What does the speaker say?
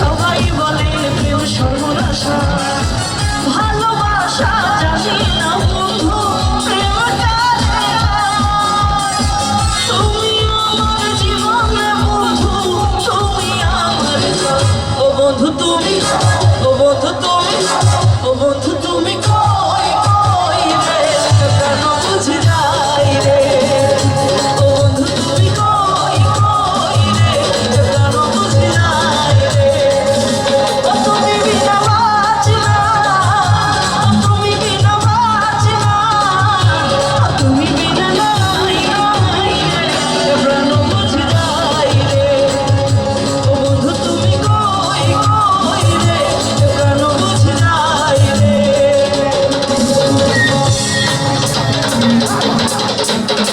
সবাই বলে প্রেম সর্বনাশা। ভালোবাসা জানি না বন্ধু প্রেমটা তুমি আমার জীবনে বন্ধু, তুমি আমার ও বন্ধু すいません。